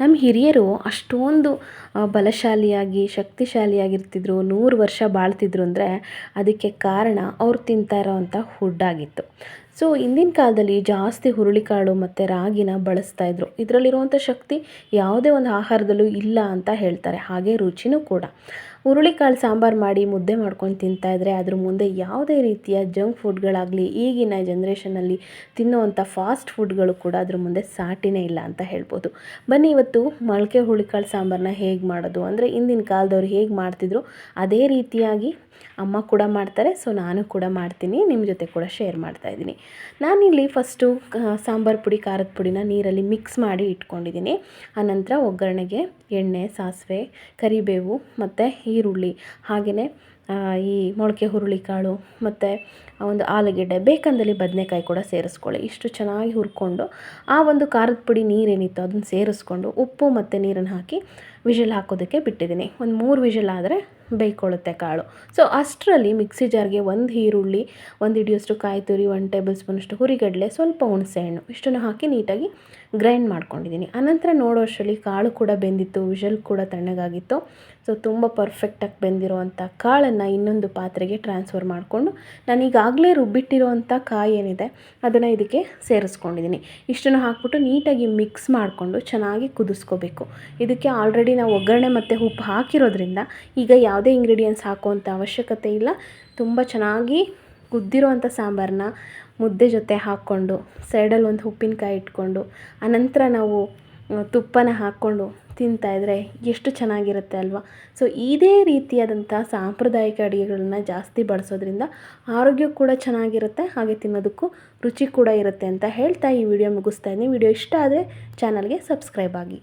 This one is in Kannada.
ನಮ್ಮ ಹಿರಿಯರು ಅಷ್ಟೊಂದು ಬಲಶಾಲಿಯಾಗಿ, ಶಕ್ತಿಶಾಲಿಯಾಗಿರ್ತಿದ್ರು, ನೂರು ವರ್ಷ ಬಾಳ್ತಿದ್ರು ಅಂದರೆ ಅದಕ್ಕೆ ಕಾರಣ ಅವ್ರು ತಿಂತಾ ಇರೋವಂಥ ಫುಡ್ ಆಗಿತ್ತು. ಸೊ ಹಿಂದಿನ ಕಾಲದಲ್ಲಿ ಜಾಸ್ತಿ ಹುರುಳಿಕಾಳು ಮತ್ತು ರಾಗಿನ ಬಳಸ್ತಾ ಇದ್ರು. ಇದರಲ್ಲಿರುವಂಥ ಶಕ್ತಿ ಯಾವುದೇ ಒಂದು ಆಹಾರದಲ್ಲೂ ಇಲ್ಲ ಅಂತ ಹೇಳ್ತಾರೆ. ಹಾಗೆ ರುಚಿನೂ ಕೂಡ. ಹುರುಳಿಕಾಳು ಸಾಂಬಾರು ಮಾಡಿ ಮುದ್ದೆ ಮಾಡ್ಕೊಂಡು ತಿಂತಾ ಇದ್ದರೆ ಅದ್ರ ಮುಂದೆ ಯಾವುದೇ ರೀತಿಯ ಜಂಕ್ ಫುಡ್ಗಳಾಗಲಿ, ಈಗಿನ ಜನ್ರೇಷನಲ್ಲಿ ತಿನ್ನುವಂಥ ಫಾಸ್ಟ್ ಫುಡ್ಗಳು ಕೂಡ ಅದ್ರ ಮುಂದೆ ಸಾಟಿನೇ ಇಲ್ಲ ಅಂತ ಹೇಳ್ಬೋದು. ಬನ್ನಿ ಇವತ್ತು ಮೊಳಕೆ ಹುರುಳಿಕಾಳು ಸಾಂಬಾರನ್ನ ಹೇಗೆ ಮಾಡೋದು? ಅಂದರೆ ಹಿಂದಿನ ಕಾಲದವ್ರು ಹೇಗೆ ಮಾಡ್ತಿದ್ರು? ಅದೇ ರೀತಿಯಾಗಿ ಅಮ್ಮ ಕೂಡ ಮಾಡ್ತಾರೆ. ಸೊ ನಾನು ಕೂಡ ಮಾಡ್ತೀನಿ. ನಿಮ್ಮ ಜೊತೆ ಕೂಡ ಶೇರ್ ಮಾಡ್ತಾ ಇದ್ದೀನಿ. ನಾನಿಲ್ಲಿ ಫಸ್ಟು ಸಾಂಬಾರು ಪುಡಿ, ಖಾರದ ಪುಡಿನ ನೀರಲ್ಲಿ ಮಿಕ್ಸ್ ಮಾಡಿ ಇಟ್ಕೊಂಡಿದ್ದೀನಿ. ಆನಂತರ ಒಗ್ಗರಣೆಗೆ ಎಣ್ಣೆ, ಸಾಸಿವೆ, ಕರಿಬೇವು ಮತ್ತು ಈರುಳ್ಳಿ ಹಾಗೆಯೇ ಈ ಮೊಳಕೆ ಹುರುಳಿಕಾಳು ಮತ್ತು ಒಂದು ಆಲೂಗೆಡ್ಡೆ, ಬೇಕಂದಲ್ಲಿ ಬದನೆಕಾಯಿ ಕೂಡ ಸೇರಿಸ್ಕೊಳ್ಳಿ. ಇಷ್ಟು ಚೆನ್ನಾಗಿ ಹುರ್ಕೊಂಡು ಆ ಒಂದು ಖಾರದ ಪುಡಿ ನೀರೇನಿತ್ತು ಅದನ್ನು ಸೇರಿಸ್ಕೊಂಡು ಉಪ್ಪು ಮತ್ತು ನೀರನ್ನು ಹಾಕಿ ವಿಷಲ್ ಹಾಕೋದಕ್ಕೆ ಬಿಟ್ಟಿದ್ದೀನಿ. ಒಂದು ಮೂರು ವಿಷಲ್ ಆದರೆ ಬೇಯ್ಕೊಳ್ಳುತ್ತೆ ಕಾಳು. ಸೊ ಅಷ್ಟರಲ್ಲಿ ಮಿಕ್ಸಿ ಜಾರ್ಗೆ ಒಂದು ಈರುಳ್ಳಿ, ಒಂದು ಹಿಡಿಯೋಷ್ಟು ಕಾಯಿ ತುರಿ, ಒಂದು ಟೇಬಲ್ ಸ್ಪೂನಷ್ಟು ಹುರಿಗಡಲೆ, ಸ್ವಲ್ಪ ಹುಣಸೆಹಣ್ಣು ಇಷ್ಟನ್ನು ಹಾಕಿ ನೀಟಾಗಿ ಗ್ರೈಂಡ್ ಮಾಡ್ಕೊಂಡಿದ್ದೀನಿ. ಆನಂತರ ನೋಡೋಷ್ಟರಲ್ಲಿ ಕಾಳು ಕೂಡ ಬೆಂದಿತ್ತು, ವಿಷಲ್ ಕೂಡ ತಣ್ಣಗಾಗಿತ್ತು. ಸೊ ತುಂಬ ಪರ್ಫೆಕ್ಟಾಗಿ ಬೆಂದಿರುವಂಥ ಕಾಳನ್ನು ಇನ್ನೊಂದು ಪಾತ್ರೆಗೆ ಟ್ರಾನ್ಸ್ಫರ್ ಮಾಡಿಕೊಂಡು ನಾನು ಈಗಾಗಲೇ ರುಬ್ಬಿಟ್ಟಿರುವಂಥ ಕಾಯಿ ಏನಿದೆ, ಅದನ್ನು ಇದಕ್ಕೆ ಸೇರಿಸ್ಕೊಂಡಿದ್ದೀನಿ. ಇಷ್ಟನ್ನು ಹಾಕ್ಬಿಟ್ಟು ನೀಟಾಗಿ ಮಿಕ್ಸ್ ಮಾಡಿಕೊಂಡು ಚೆನ್ನಾಗಿ ಕುದಿಸ್ಕೋಬೇಕು. ಇದಕ್ಕೆ ಆಲ್ರೆಡಿ ನಾವು ಒಗ್ಗರಣೆ ಮತ್ತು ಉಪ್ಪು ಹಾಕಿರೋದ್ರಿಂದ ಈಗ ಯಾವುದೇ ಇಂಗ್ರೀಡಿಯೆಂಟ್ಸ್ ಹಾಕುವಂಥ ಅವಶ್ಯಕತೆ ಇಲ್ಲ. ತುಂಬ ಚೆನ್ನಾಗಿ ಕುದ್ದಿರುವಂಥ ಸಾಂಬಾರನ್ನ ಮುದ್ದೆ ಜೊತೆ ಹಾಕ್ಕೊಂಡು ಸೈಡಲ್ಲಿ ಒಂದು ಉಪ್ಪಿನಕಾಯಿ ಇಟ್ಕೊಂಡು ಅನಂತರ ನಾವು ತುಪ್ಪನ ಹಾಕ್ಕೊಂಡು ತಿಂತಾಯಿದ್ರೆ ಎಷ್ಟು ಚೆನ್ನಾಗಿರುತ್ತೆ ಅಲ್ವಾ? ಸೊ ಇದೇ ರೀತಿಯಾದಂಥ ಸಾಂಪ್ರದಾಯಿಕ ಅಡುಗೆಗಳನ್ನ ಜಾಸ್ತಿ ಬಳಸೋದ್ರಿಂದ ಆರೋಗ್ಯ ಕೂಡ ಚೆನ್ನಾಗಿರುತ್ತೆ, ಹಾಗೆ ತಿನ್ನೋದಕ್ಕೂ ರುಚಿ ಕೂಡ ಇರುತ್ತೆ ಅಂತ ಹೇಳ್ತಾ ಈ ವಿಡಿಯೋ ಮುಗಿಸ್ತಾ ಇದ್ದೀನಿ. ವಿಡಿಯೋ ಇಷ್ಟ ಆದರೆ ಚಾನಲ್ಗೆ ಸಬ್ಸ್ಕ್ರೈಬ್ ಆಗಿ.